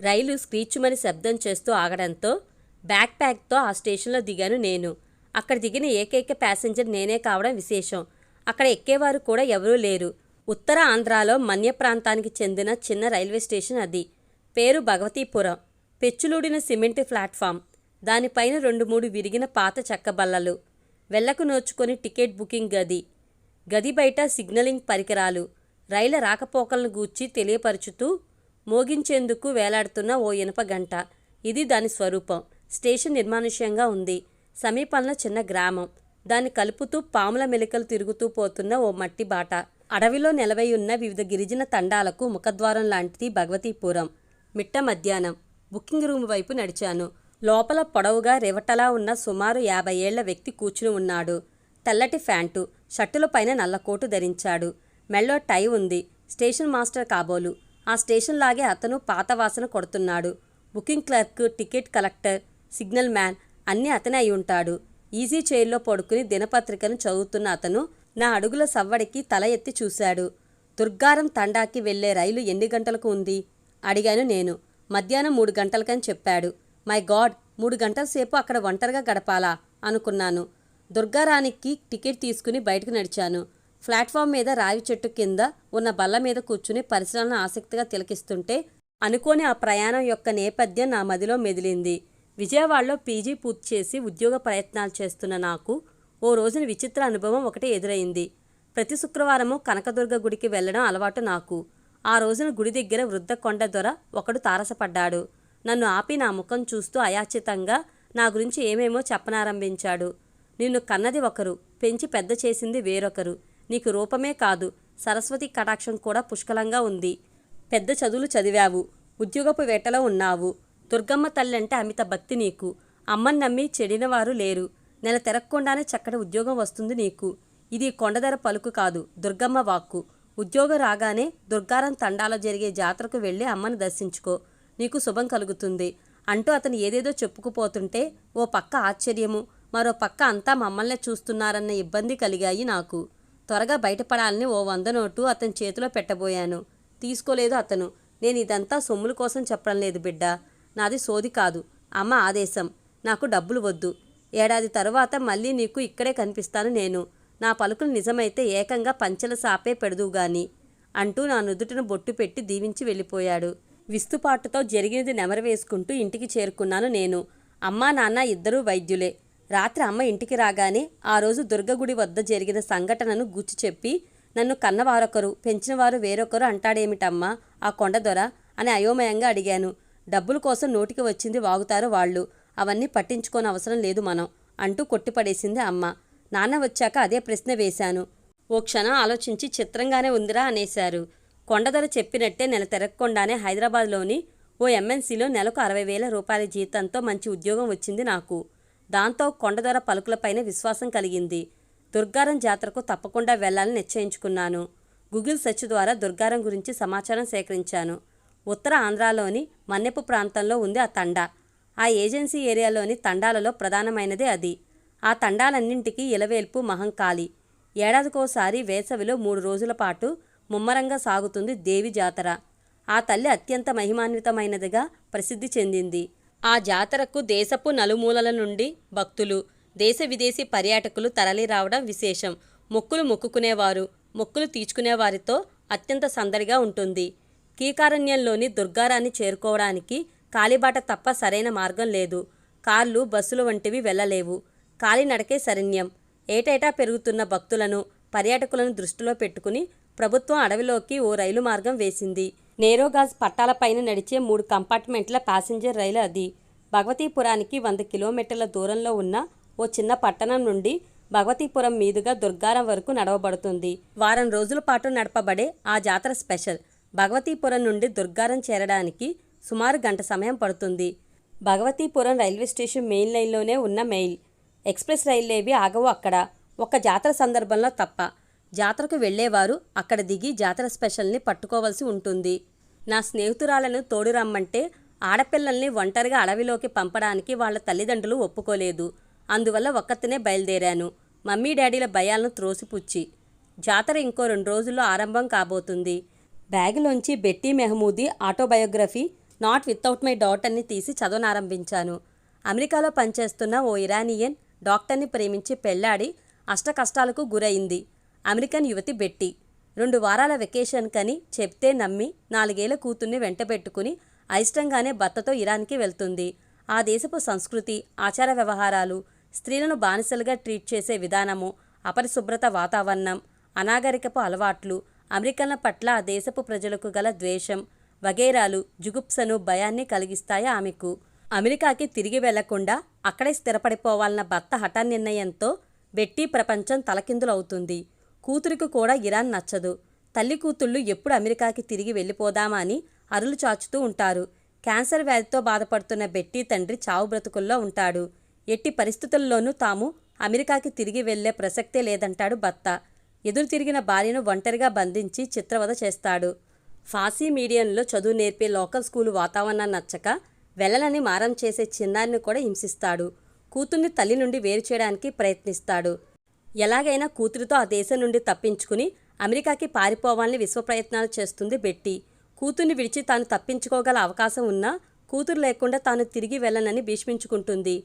రైలు స్క్రీచుమని శబ్దం చేస్తూ ఆగడంతో బ్యాక్ ప్యాక్తో ఆ స్టేషన్లో దిగాను నేను. అక్కడ దిగిన ఏకైక ప్యాసింజర్ నేనే కావడం విశేషం. అక్కడ ఎక్కేవారు కూడా ఎవరూ లేరు. ఉత్తర ఆంధ్రాలో మన్య ప్రాంతానికి చెందిన చిన్న రైల్వే స్టేషన్ అది. పేరు భగవతీపురం. పెచ్చులూడిన సిమెంట్ ప్లాట్ఫామ్. దానిపైన రెండు మూడు విరిగిన పాత చెక్క బల్లలు వెళ్ళకు నోచుకొని టికెట్ బుకింగ్ గది. గది బయట సిగ్నలింగ్ పరికరాలు. రైల రాకపోకలను గూర్చి తెలియపరుచుతూ మోగించేందుకు వేలాడుతున్న ఓ ఇనుప గంట. ఇది దాని స్వరూపం. స్టేషన్ నిర్మానుష్యంగా ఉంది. సమీపంలో చిన్న గ్రామం. దాన్ని కలుపుతూ పాముల మెలికలు తిరుగుతూ పోతున్న ఓ మట్టి బాట. అడవిలో నిలవై ఉన్న వివిధ గిరిజన తండాలకు ముఖద్వారం లాంటిది భగవతీపురం. మిట్ట మధ్యాహ్నం. బుకింగ్ రూమ్ వైపు నడిచాను. లోపల పొడవుగా రివటలా ఉన్న సుమారు యాభై ఏళ్ళ వ్యక్తి కూర్చుని ఉన్నాడు. తెల్లటి ఫ్యాంటు. షర్టుల పైన నల్లకోటు ధరించాడు. మెళ్ళో టై ఉంది. స్టేషన్ మాస్టర్ కాబోలు. ఆ స్టేషన్ లాగే అతను పాత వాసన కొడుతున్నాడు. Booking clerk ticket collector signal man అన్నీ అతనే అయి ఉంటాడు. ఈజీ చైర్లో పడుకుని దినపత్రికను చదువుతున్న అతను నా అడుగుల సవ్వడికి తల ఎత్తి చూశాడు. దుర్గారం తండాకి వెళ్ళే రైలు ఎన్ని గంటలకు ఉంది? అడిగాను నేను. మధ్యాహ్నం మూడు గంటలకని చెప్పాడు. మై గాడ్ మూడు గంటల సేపు అక్కడ ఒంటరిగా గడపాలా? అనుకున్నాను. దుర్గారానికి టికెట్ తీసుకుని బయటకు నడిచాను. ప్లాట్ఫామ్ మీద రావి చెట్టు కింద ఉన్న బల్ల మీద కూర్చుని పరిసరాలను ఆసక్తిగా తిలకిస్తుంటే అనుకోని ఆ ప్రయాణం యొక్క నేపథ్యం నా మదిలో మెదిలింది. విజయవాడలో పీజీ పూర్తి చేసి ఉద్యోగ ప్రయత్నాలు చేస్తున్న నాకు ఓ రోజున విచిత్ర అనుభవం ఒకటి ఎదురైంది. ప్రతి శుక్రవారము కనకదుర్గ గుడికి వెళ్ళడం అలవాటు నాకు. ఆ రోజున గుడి దగ్గర వృద్ధ కొండ దొర ఒకడు తారసపడ్డాడు. నన్ను ఆపి నా ముఖం చూస్తూ అయాచితంగా నా గురించి ఏమేమో చెప్పనారంభించాడు. నిన్ను కన్నది ఒకరు పెంచి పెద్ద చేసింది వేరొకరు. నీకు రూపమే కాదు. సరస్వతి కటాక్షం కూడా పుష్కలంగా ఉంది. పెద్ద చదువులు చదివావు. ఉద్యోగపు వేటలో ఉన్నావు. దుర్గమ్మ తల్లంటే అమిత భక్తి నీకు. అమ్మని నమ్మి చెడినవారు లేరు. నెల తెరక్కుండానే చక్కటి ఉద్యోగం వస్తుంది నీకు. ఇది కొండదర పలుకు కాదు దుర్గమ్మ వాక్కు. ఉద్యోగం రాగానే దుర్గారం తండాలో జరిగే జాతరకు వెళ్ళి అమ్మని దర్శించుకో. నీకు శుభం కలుగుతుంది. అంటూ అతను ఏదేదో చెప్పుకుపోతుంటే ఓ పక్క ఆశ్చర్యము మరో పక్క అంతా మమ్మల్నే చూస్తున్నారన్న ఇబ్బంది కలిగాయి నాకు. త్వరగా బయటపడాలని ఓ వంద నోటు అతని చేతిలో పెట్టబోయాను. తీసుకోలేదు అతను. నేను ఇదంతా సొమ్ముల కోసం చెప్పడం లేదు బిడ్డ. నాది సోది కాదు. అమ్మ ఆదేశం. నాకు డబ్బులు వద్దు. ఏడాది తరువాత మళ్ళీ నీకు ఇక్కడే కనిపిస్తాను నేను. నా పలుకులు నిజమైతే ఏకంగా పంచెల సాపే పెడదువు గాని అంటూ నా నుదుటిన బొట్టు పెట్టి దీవించి వెళ్ళిపోయాడు. విస్తుపాటుతో జరిగినది నెమరవేసుకుంటూ ఇంటికి చేరుకున్నాను నేను. అమ్మా నాన్న ఇద్దరూ వైద్యులే. రాత్రి అమ్మ ఇంటికి రాగానే ఆ రోజు దుర్గగుడి వద్ద జరిగిన సంఘటనను గుచ్చి చెప్పి నన్ను కన్నవారొకరు పెంచినవారు వేరొకరు అంటాడేమిటమ్మా? ఆ కొండదొర అని అయోమయంగా అడిగాను. డబ్బుల కోసం నోటికి వచ్చింది వాగుతారు వాళ్ళు. అవన్నీ పట్టించుకోని అవసరం లేదు మనం అంటూ కొట్టిపడేసింది అమ్మ. నాన్న వచ్చాక అదే ప్రశ్న వేశాను. ఓ క్షణం ఆలోచించి చిత్రంగానే ఉందిరా అనేశారు. కొండదొర చెప్పినట్టే నెల తిరగకుండానే హైదరాబాద్లోని ఓ ఎంఎన్సీలో నెలకు అరవై వేల రూపాయల జీతంతో మంచి ఉద్యోగం వచ్చింది నాకు. దాంతో కొండదొర పలుకులపైన విశ్వాసం కలిగింది. దుర్గారం జాతరకు తప్పకుండా వెళ్ళాలని నిశ్చయించుకున్నాను. గూగుల్ సెర్చ్ ద్వారా దుర్గారం గురించి సమాచారం సేకరించాను. ఉత్తర ఆంధ్రాలోని మన్నెపు ప్రాంతంలో ఉంది ఆ తండా. ఆ ఏజెన్సీ ఏరియాలోని తండాలలో ప్రధానమైనదే అది. ఆ తండాలన్నింటికీ ఇలవేల్పు మహంకాళి. ఏడాదికోసారి వేసవిలో మూడు రోజుల పాటు ముమ్మరంగా సాగుతుంది దేవి జాతర. ఆ తల్లి అత్యంత మహిమాన్వితమైనదిగా ప్రసిద్ధి చెందింది. ఆ జాతరకు దేశపు నలుమూలల నుండి భక్తులు దేశ విదేశీ పర్యాటకులు తరలిరావడం విశేషం. మొక్కులు మొక్కుకునేవారు మొక్కులు తీర్చుకునేవారితో అత్యంత సందడిగా ఉంటుంది. కీకారణ్యంలోని దుర్గారాన్ని చేరుకోవడానికి కాలిబాట తప్ప సరైన మార్గం లేదు. కార్లు బస్సులు వంటివి వెళ్ళలేవు. కాలినడకే శరణ్యం. ఏటేటా పెరుగుతున్న భక్తులను పర్యాటకులను దృష్టిలో పెట్టుకుని ప్రభుత్వం అడవిలోకి ఓ రైలు మార్గం వేసింది. నేరోగాజ్ పట్టాలపైన నడిచే మూడు కంపార్ట్మెంట్ల ప్యాసింజర్ రైలు అది. భగవతీపురానికి వంద కిలోమీటర్ల దూరంలో ఉన్న ఓ చిన్న పట్టణం నుండి భగవతీపురం మీదుగా దుర్గారం వరకు నడవబడుతుంది. వారం రోజుల పాటు నడపబడే ఆ జాతర స్పెషల్. భగవతీపురం నుండి దుర్గారం చేరడానికి సుమారు గంట సమయం పడుతుంది. భగవతీపురం రైల్వే స్టేషన్ మెయిన్ లైన్లోనే ఉన్న మెయిల్. ఎక్స్ప్రెస్ రైళ్ళేవి ఆగవు అక్కడ. ఒక జాతర సందర్భంలో తప్ప. జాతరకు వెళ్ళేవారు. అక్కడ దిగి జాతర స్పెషల్ని పట్టుకోవాల్సి ఉంటుంది. నా స్నేహితురాలను తోడు రమ్మంటే ఆడపిల్లల్ని ఒంటరిగా అడవిలోకి పంపడానికి వాళ్ళ తల్లిదండ్రులు ఒప్పుకోలేదు. అందువల్ల ఒక్కతనే బయలుదేరాను. మమ్మీ డాడీల భయాలను త్రోసిపుచ్చి. జాతర ఇంకో రెండు రోజుల్లో ఆరంభం కాబోతుంది. బ్యాగులోంచి Betty Mahmoody autobiography not without my డాటర్ని తీసి చదవనారంభించాను. అమెరికాలో పనిచేస్తున్న ఓ ఇరానియన్ డాక్టర్ని ప్రేమించి పెళ్ళాడి అష్టకష్టాలకు గురైంది. అమెరికన్ యువతి బెట్టి. రెండు వారాల వెకేషన్ కని చెప్తే నమ్మి నాలుగేళ్ళ కూతుర్ని వెంటబెట్టుకుని అయిష్టంగానే భర్తతో ఇరాన్కి వెళ్తుంది. ఆ దేశపు సంస్కృతి ఆచార వ్యవహారాలు స్త్రీలను బానిసలుగా ట్రీట్ చేసే విధానము అపరిశుభ్రత వాతావరణం అనాగరికపు అలవాట్లు అమెరికన్ల పట్ల ఆ దేశపు ప్రజలకు గల ద్వేషం వగైరాలు జుగుప్సను భయాన్ని కలిగిస్తాయి ఆమెకు. అమెరికాకి తిరిగి వెళ్ళకుండా అక్కడే స్థిరపడిపోవాలన్న భర్త హఠాన్నిర్ణయంతో బెట్టి ప్రపంచం తలకిందులవుతుంది. కూతురికి కూడా ఇరాన్ నచ్చదు. తల్లి కూతుళ్ళు ఎప్పుడు అమెరికాకి తిరిగి వెళ్ళిపోదామా అని అరులు చాచుతూ ఉంటారు. క్యాన్సర్ వ్యాధితో బాధపడుతున్న బెట్టి తండ్రి చావు బ్రతుకుల్లో ఉంటాడు. ఎట్టి పరిస్థితుల్లోనూ తాము అమెరికాకి తిరిగి వెళ్ళే ప్రసక్తే లేదంటాడు భర్త. ఎదురు తిరిగిన భార్యను ఒంటరిగా బంధించి చిత్రవద చేస్తాడు. ఫాసీ మీడియంలో చదువు నేర్పే లోకల్ స్కూలు వాతావరణం నచ్చక వెళ్ళలని మారం చేసే చిన్నారిని కూడా హింసిస్తాడు. కూతుర్ని తల్లి నుండి వేరు చేయడానికి ప్రయత్నిస్తాడు. ఎలాగైనా కూతురితో ఆ దేశం నుండి తప్పించుకుని అమెరికాకి పారిపోవాలని విశ్వ ప్రయత్నాలు చేస్తుంది బెట్టి. కూతుర్ని విడిచి తాను తప్పించుకోగల అవకాశం ఉన్నా కూతురు లేకుండా తాను తిరిగి వెళ్ళనని భీష్మించుకుంటుంది.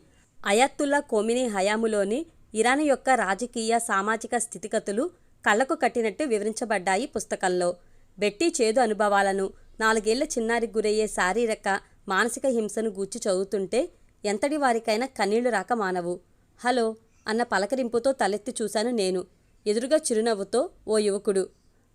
అయాత్తుల్లా కోమిని హయాములోని ఇరాన్ యొక్క రాజకీయ సామాజిక స్థితిగతులు కళ్ళకు కట్టినట్టు వివరించబడ్డాయి పుస్తకంలో. బెట్టి చేదు అనుభవాలను నాలుగేళ్ళ చిన్నారికి గురయ్యే శారీరక మానసిక హింసను గూర్చి చదువుతుంటే ఎంతటి వారికైనా కన్నీళ్ళు రాక మానవు. హలో! అన్న పలకరింపుతో తలెత్తి చూశాను నేను. ఎదురుగా చిరునవ్వుతో ఓ యువకుడు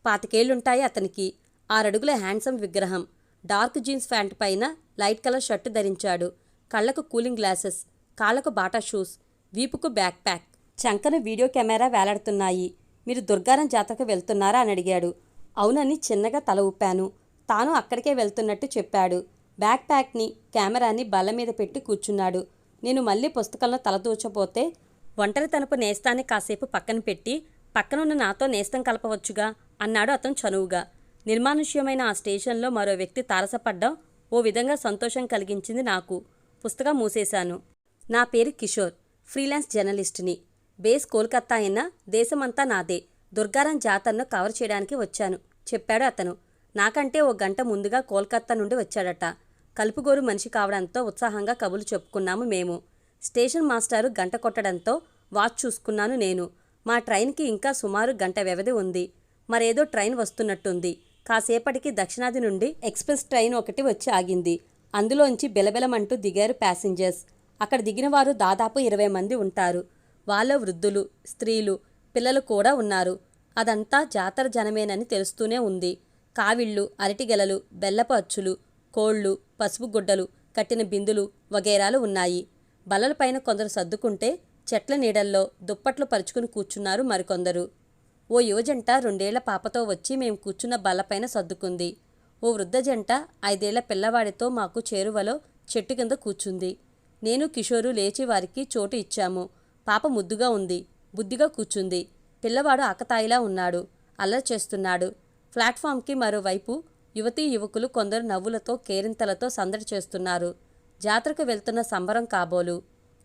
పాతికేళ్ళుంటాయి అతనికి. ఆరడుగుల హ్యాండ్సమ్ విగ్రహం. డార్క్ జీన్స్ ప్యాంట్ పైన లైట్ కలర్ షర్టు ధరించాడు. కళ్ళకు కూలింగ్ గ్లాసెస్. కాళ్ళకు బాటా షూస్. వీపుకు బ్యాక్ ప్యాక్. చంకన వీడియో కెమెరా వేలాడుతున్నాయి. మీరు దుర్గారం జాతరకు వెళ్తున్నారా? అని అడిగాడు. అవునని చిన్నగా తల ఊపాను. తాను అక్కడికే వెళ్తున్నట్టు చెప్పాడు. బ్యాక్ ప్యాక్ని కెమెరాని బల్ల మీద పెట్టి కూర్చున్నాడు. నేను మళ్ళీ పుస్తకంలో తలదూచపోతే ఒంటరితనపు నేస్తాన్ని కాసేపు పక్కన పెట్టి పక్కనున్న నాతో నేస్తం కలపవచ్చుగా అన్నాడు అతను చనువుగా. నిర్మానుష్యమైన ఆ స్టేషన్లో మరో వ్యక్తి తారసపడ్డం ఓ విధంగా సంతోషం కలిగించింది నాకు. పుస్తకం మూసేశాను. నా పేరు కిషోర్. ఫ్రీలాన్స్ జర్నలిస్టుని. బేస్ కోల్కత్తా అయినా దేశమంతా నాదే. దుర్గారం జాతరను కవర్ చేయడానికి వచ్చాను చెప్పాడు అతను. నాకంటే ఓ గంట ముందుగా కోల్కత్తా నుండి వచ్చాడట. కలుపుగోరు మనిషి కావడంతో ఉత్సాహంగా కబులు చెప్పుకున్నాము మేము. స్టేషన్ మాస్టారు గంట కొట్టడంతో వాచ్ చూసుకున్నాను నేను. మా ట్రైన్కి ఇంకా సుమారు గంట వ్యవధి ఉంది. మరేదో ట్రైన్ వస్తున్నట్టుంది. కాసేపటికి దక్షిణాది నుండి ఎక్స్ప్రెస్ ట్రైన్ ఒకటి వచ్చి ఆగింది. అందులోంచి బెలబెలమంటూ దిగారు ప్యాసింజర్స్. అక్కడ దిగిన వారు దాదాపు ఇరవై మంది ఉంటారు. వాళ్ళ వృద్ధులు స్త్రీలు పిల్లలు కూడా ఉన్నారు. అదంతా జాతర జనమేనని తెలుస్తూనే ఉంది. కావిళ్ళు అరటిగెలలు బెల్లపు అచ్చులు కోళ్ళు పసుపు గుడ్డలు కట్టిన బిందులు వగైరాలు ఉన్నాయి. బలలపైన కొందరు సర్దుకుంటే చెట్ల నీడల్లో దుప్పట్లు పరుచుకుని కూర్చున్నారు మరికొందరు. ఓ యువజంట రెండేళ్ళ పాపతో వచ్చి మేము కూర్చున్న బల్లపైన సర్దుకుంది. ఓ వృద్ధ జంట ఐదేళ్ళ పిల్లవాడితో మాకు చేరువలో చెట్టు కింద కూర్చుంది. నేను కిషోరు లేచి వారికి చోటు ఇచ్చాము. పాప ముద్దుగా ఉంది. బుద్ధిగా కూర్చుంది. పిల్లవాడు ఆకతాయిలా ఉన్నాడు. అల్లరి చేస్తున్నాడు. ప్లాట్ఫామ్కి మరోవైపు యువతీ యువకులు కొందరు నవ్వులతో కేరింతలతో సందడి చేస్తున్నారు. జాతరకు వెళ్తున్న సంబరం కాబోలు.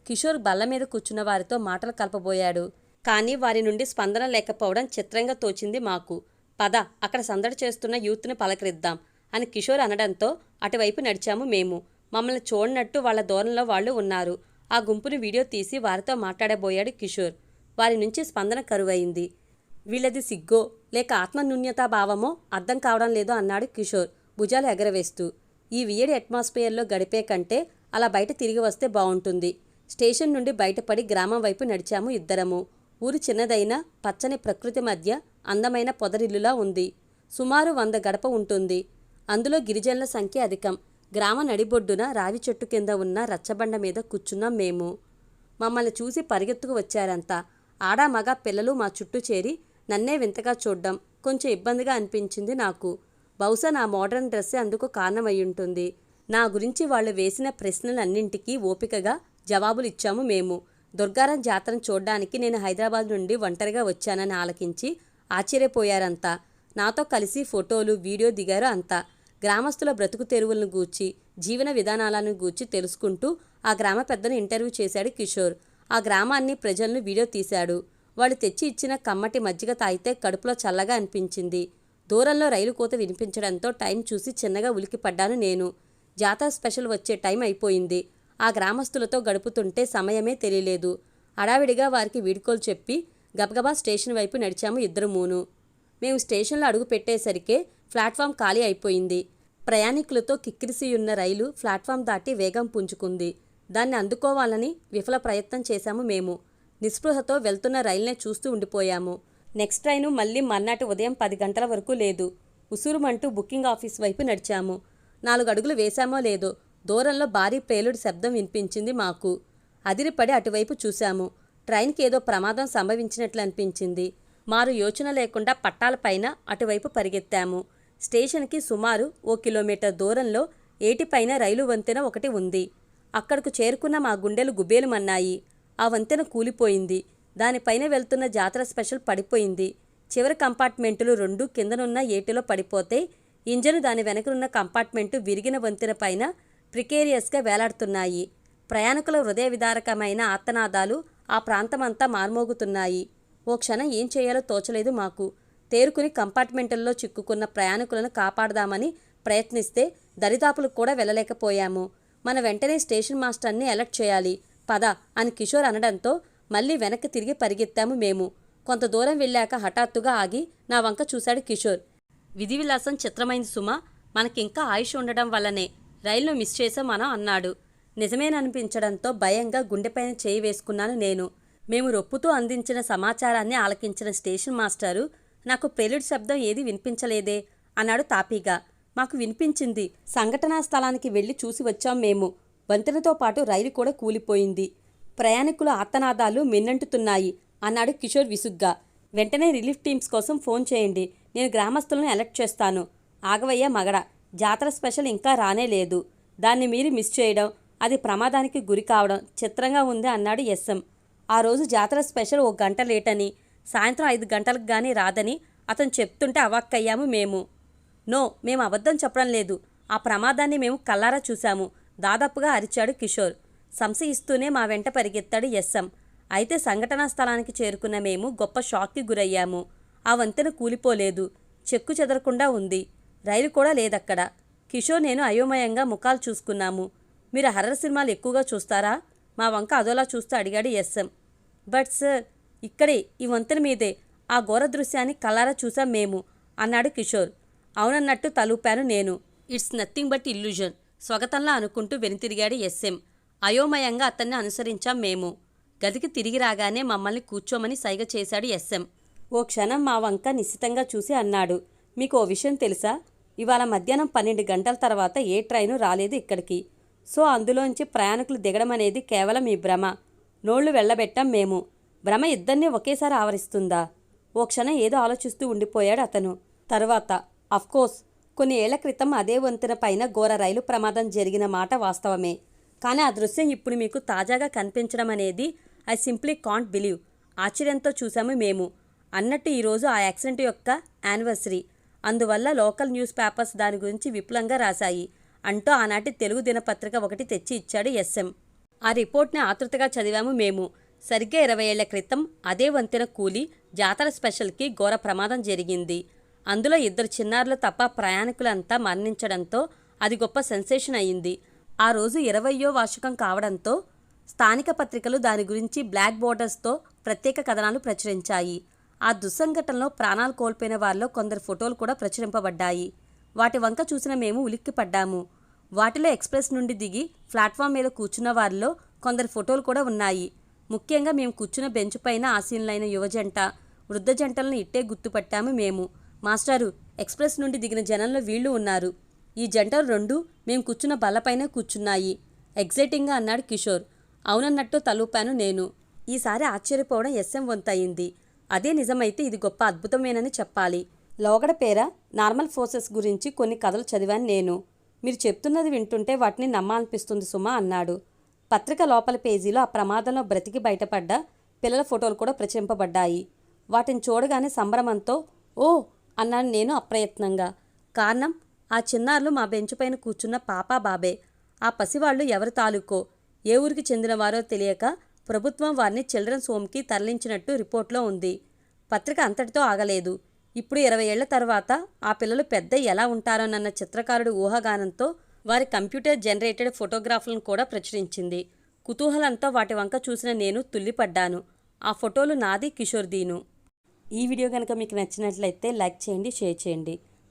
కిషోర్ బల్ల మీద కూర్చున్న వారితో మాటలు కలపబోయాడు. కానీ వారి నుండి స్పందన లేకపోవడం చిత్రంగా తోచింది మాకు. పద అక్కడ సందడి చేస్తున్న యూత్ని పలకరిద్దాం అని కిషోర్ అనడంతో అటువైపు నడిచాము మేము. మమ్మల్ని చూడనట్టు వాళ్ళ దూరంలో వాళ్ళు ఉన్నారు. ఆ గుంపుని వీడియో తీసి వారితో మాట్లాడబోయాడు కిషోర్. వారి నుంచి స్పందన కరువైంది. వీళ్ళది సిగ్గో లేక ఆత్మన్యూన్యతా భావమో అర్థం కావడం లేదో అన్నాడు కిషోర్ భుజాలు ఎగరవేస్తూ. ఈ వియడి అట్మాస్ఫియర్లో గడిపే కంటే అలా బయట తిరిగి వస్తే బాగుంటుంది. స్టేషన్ నుండి బయటపడి గ్రామం వైపు నడిచాము ఇద్దరము. ఊరు చిన్నదైన పచ్చని ప్రకృతి మధ్య అందమైన పొదరిల్లులా ఉంది. సుమారు వంద గడప ఉంటుంది. అందులో గిరిజనుల సంఖ్య అధికం. గ్రామ నడిబొడ్డున రావి చెట్టు కింద ఉన్న రచ్చబండ మీద కూర్చున్నాం మేము. మమ్మల్ని చూసి పరిగెత్తుకు వచ్చారంతా. ఆడా మగ పిల్లలు మా చుట్టూ చేరి నన్నే వింతగా చూడ్డం కొంచెం ఇబ్బందిగా అనిపించింది నాకు. బహుశా నా మోడర్న్ డ్రెస్సే అందుకు కారణమయ్యుంటుంది. నా గురించి వాళ్ళు వేసిన ప్రశ్నలన్నింటికీ ఓపికగా జవాబులు ఇచ్చాము మేము. దుర్గారం జాతరను చూడ్డానికి నేను హైదరాబాద్ నుండి ఒంటరిగా వచ్చానని ఆలకించి ఆశ్చర్యపోయారంతా. నాతో కలిసి ఫోటోలు వీడియో దిగారు అంతా. గ్రామస్తుల బ్రతుకు తెరువులను గూర్చి జీవన విధానాలను గూర్చి తెలుసుకుంటూ ఆ గ్రామ పెద్దను ఇంటర్వ్యూ చేశాడు కిషోర్. ఆ గ్రామాన్ని ప్రజలను వీడియో తీశాడు. వాళ్ళు తెచ్చి ఇచ్చిన కమ్మటి మజ్జిగ తాగితే కడుపులో చల్లగా అనిపించింది. దూరంలో రైలు కోత వినిపించడంతో టైం చూసి చిన్నగా ఉలికిపడ్డాను నేను. జాతర స్పెషల్ వచ్చే టైం అయిపోయింది. ఆ గ్రామస్తులతో గడుపుతుంటే సమయమే తెలియలేదు. అడావిడిగా వారికి వీడ్కోలు చెప్పి గబగబా స్టేషన్ వైపు నడిచాము ఇద్దరు మూను. మేము స్టేషన్లో అడుగు పెట్టేసరికే ప్లాట్ఫామ్ ఖాళీ అయిపోయింది. ప్రయాణికులతో కిక్కిరిసి ఉన్న రైలు ప్లాట్ఫామ్ దాటి వేగం పుంజుకుంది. దాన్ని అందుకోవాలని విఫల ప్రయత్నం చేశాము మేము. నిస్పృహతో వెళ్తున్న రైల్నే చూస్తూ ఉండిపోయాము. నెక్స్ట్ ట్రైను మళ్ళీ మర్నాటి ఉదయం పది గంటల వరకు లేదు. ఉసురుమంటూ బుకింగ్ ఆఫీస్ వైపు నడిచాము. నాలుగు అడుగులు వేశామో లేదో దూరంలో భారీ పేలుడు శబ్దం వినిపించింది మాకు. అదిరిపడి అటువైపు చూశాము. ట్రైన్కి ఏదో ప్రమాదం సంభవించినట్లు అనిపించింది. మారు యోచన లేకుండా పట్టాలపైన అటువైపు పరిగెత్తాము. స్టేషన్కి సుమారు ఓ కిలోమీటర్ దూరంలో ఏటిపైన రైలు వంతెన ఒకటి ఉంది. అక్కడకు చేరుకున్న మా గుండెలు గుబేలుమన్నాయి ఆ వంతెన కూలిపోయింది. దానిపైన వెళ్తున్న జాతర స్పెషల్ పడిపోయింది. చివరి కంపార్ట్మెంటులు రెండు కిందనున్న ఏటిలో పడిపోతే ఇంజను దాని వెనకనున్న కంపార్ట్మెంటు విరిగిన వంతెన పైన ప్రికేరియస్గా వేలాడుతున్నాయి. ప్రయాణికుల హృదయ విదారకమైన ఆత్తనాదాలు ఆ ప్రాంతమంతా మార్మోగుతున్నాయి. ఓ క్షణం ఏం చేయాలో తోచలేదు మాకు. తేరుకుని కంపార్ట్మెంటుల్లో చిక్కుకున్న ప్రయాణికులను కాపాడదామని ప్రయత్నిస్తే దరిదాపులకు కూడా వెళ్ళలేకపోయాము. మన వెంటనే స్టేషన్ మాస్టర్ని అలర్ట్ చేయాలి. పద అని కిషోర్ అనడంతో మళ్ళీ వెనక్కి తిరిగి పరిగెత్తాము మేము. కొంత దూరం వెళ్ళాక హఠాత్తుగా ఆగి నా వంక చూశాడు కిషోర్. విధి విలాసం చిత్రమైంది సుమా. మనకింకా ఆయుష్ ఉండడం వల్లనే. రైలును మిస్ చేసాం మనం అన్నాడు. నిజమేననిపించడంతో భయంగా గుండెపైన చేయి వేసుకున్నాను నేను. మేము రొప్పుతూ అందించిన సమాచారాన్ని ఆలకించిన స్టేషన్ మాస్టారు నాకు పెళ్ళిడి శబ్దం ఏది వినిపించలేదే అన్నాడు తాపీగా. మాకు వినిపించింది. సంఘటనా స్థలానికి వెళ్ళి చూసి వచ్చాం మేము. వంతెనతో పాటు రైలు కూడా కూలిపోయింది. ప్రయాణికుల ఆర్తనాదాలు మిన్నంటుతున్నాయి అన్నాడు కిషోర్ విసుగ్గా. వెంటనే రిలీఫ్ టీమ్స్ కోసం ఫోన్ చేయండి. నేను గ్రామస్తులను అలర్ట్ చేస్తాను. ఆగవయ్య మగడ. జాతర స్పెషల్ ఇంకా రానే లేదు. దాన్ని మీరు మిస్ చేయడం అది ప్రమాదానికి గురి కావడం చిత్రంగా ఉంది అన్నాడు ఎస్ఎం. ఆ రోజు జాతర స్పెషల్ ఓ గంట లేటని సాయంత్రం ఐదు గంటలకు కానీ రాదని అతను చెప్తుంటే అవాక్కయ్యాము మేము. నో మేము అబద్ధం చెప్పడం లేదు. ఆ ప్రమాదాన్ని మేము కల్లారా చూశాము. దాదాపుగా అరిచాడు కిషోర్. సంశయిస్తూనే మా వెంట పరిగెత్తాడు ఎస్ఎం. అయితే సంఘటనా స్థలానికి చేరుకున్న మేము గొప్ప షాక్కి గురయ్యాము. ఆ వంతెన కూలిపోలేదు. చెక్కు చెదరకుండా ఉంది. రైలు కూడా లేదక్కడ. కిషోర్ నేను అయోమయంగా ముఖాలు చూసుకున్నాము. మీరు హర్రర్ సినిమాలు ఎక్కువగా చూస్తారా? మా వంక అదోలా చూస్తూ అడిగాడు ఎస్ఎం. బట్ సార్ ఇక్కడే ఈ వంతెన మీదే. ఆ ఘోర దృశ్యాన్ని కలారా చూసాం మేము అన్నాడు కిషోర్. అవునన్నట్టు తలూపాను నేను. ఇట్స్ నథింగ్ బట్ ఇల్యూజన్ స్వగతంలా అనుకుంటూ వెనుతిరిగాడు ఎస్ఎం. అయోమయంగా అతన్ని అనుసరించాం మేము. గదికి తిరిగి రాగానే మమ్మల్ని కూర్చోమని సైగ చేశాడు ఎస్ఎం ఓ క్షణం మా వంక నిశ్చితంగా చూసి అన్నాడు మీకు ఓ విషయం తెలుసా? ఇవాళ మధ్యాహ్నం పన్నెండు గంటల తర్వాత ఏ ట్రైను రాలేదు ఇక్కడికి. సో అందులోంచి ప్రయాణికులు దిగడం అనేది కేవలం ఈ భ్రమ. నోళ్ళు వెళ్ళబెట్టాం మేము. భ్రమ ఇద్దరినీ ఒకేసారి ఆవరిస్తుందా? ఓ క్షణం ఏదో ఆలోచిస్తూ ఉండిపోయాడు అతను. తర్వాత అఫ్కోర్స్ కొన్ని ఏళ్ళ క్రితం అదే వంతెన పైన ఘోర రైలు ప్రమాదం జరిగిన మాట వాస్తవమే. కానీ ఆ దృశ్యం ఇప్పుడు మీకు తాజాగా కనిపించడం అనేది ఐ సింప్లీ కాంట్ బిలీవ్. ఆశ్చర్యంతో చూసాము మేము. అన్నట్టు ఈరోజు ఆ యాక్సిడెంట్ యొక్క యానివర్సరీ. అందువల్ల లోకల్ న్యూస్ పేపర్స్ దాని గురించి విపులంగా రాశాయి. అంటూ ఆనాటి తెలుగు దినపత్రిక ఒకటి తెచ్చి ఇచ్చాడు ఎస్ఎం. ఆ రిపోర్ట్ని ఆతృతగా చదివాము మేము. సరిగ్గా ఇరవై ఏళ్ళ క్రితం అదే వంతెన కూలి జాతర స్పెషల్కి ఘోర ప్రమాదం జరిగింది. అందులో ఇద్దరు చిన్నారులు తప్ప ప్రయాణికులంతా మరణించడంతో అది గొప్ప సెన్సేషన్ అయింది. ఆ రోజు ఇరవయో వార్షికం కావడంతో స్థానిక పత్రికలు దాని గురించి బ్లాక్ బోర్డర్స్తో ప్రత్యేక కథనాలు ప్రచురించాయి. ఆ దుస్సంఘటనలో ప్రాణాలు కోల్పోయిన వారిలో కొందరు ఫోటోలు కూడా ప్రచురింపబడ్డాయి. వాటి వంక చూసిన మేము ఉలిక్కిపడ్డాము. వాటిలో ఎక్స్ప్రెస్ నుండి దిగి ప్లాట్ఫామ్ మీద కూర్చున్న వారిలో కొందరు ఫోటోలు కూడా ఉన్నాయి. ముఖ్యంగా మేము కూర్చున్న బెంచ్ పైన ఆసీనులైన యువజంట వృద్ధ జంటలను ఇట్టే గుర్తుపట్టాము మేము. మాస్టారు ఎక్స్ప్రెస్ నుండి దిగిన జనంలో వీళ్ళు ఉన్నారు. ఈ జంటలు రెండు మేము కూర్చున్న బల్లపైనే కూర్చున్నాయి. ఎగ్జైటింగ్గా అన్నాడు కిషోర్. అవునన్నట్టు తలూపాను నేను. ఈసారి ఆశ్చర్యపోవడం ఎస్ఎం వంతయింది. అదే నిజమైతే ఇది గొప్ప అద్భుతమేనని చెప్పాలి. లోగడ పేర నార్మల్ ఫోర్సెస్ గురించి కొన్ని కథలు చదివాను నేను. మీరు చెప్తున్నది వింటుంటే వాటిని నమ్మాలనిపిస్తుంది సుమా అన్నాడు. పత్రిక లోపల పేజీలో ఆ ప్రమాదంలో బ్రతికి బయటపడ్డ పిల్లల ఫోటోలు కూడా ప్రచురింపబడ్డాయి. వాటిని చూడగానే సంభ్రమంతో ఓ! అన్నాను నేను అప్రయత్నంగా. కారణం? ఆ చిన్నారులు మా బెంచ్ పైన కూర్చున్న పాపా బాబే. ఆ పసివాళ్ళు ఎవరి తాలూకో? ఏ ఊరికి చెందినవారో తెలియక ప్రభుత్వం వారిని చిల్డ్రన్స్ హోమ్కి తరలించినట్టు రిపోర్ట్లో ఉంది. పత్రిక అంతటితో ఆగలేదు. ఇప్పుడు ఇరవై ఏళ్ళ తర్వాత ఆ పిల్లలు పెద్ద ఎలా ఉంటారోనన్న చిత్రకారుడు ఊహాగానంతో వారి కంప్యూటర్ జనరేటెడ్ ఫోటోగ్రాఫ్లను కూడా ప్రచురించింది. కుతూహలంతో వాటి వంక చూసిన నేను తుల్లిపడ్డాను. ఆ ఫోటోలు నాది కిషోర్దీను. ఈ వీడియో కనుక మీకు నచ్చినట్లయితే లైక్ చేయండి షేర్ చేయండి.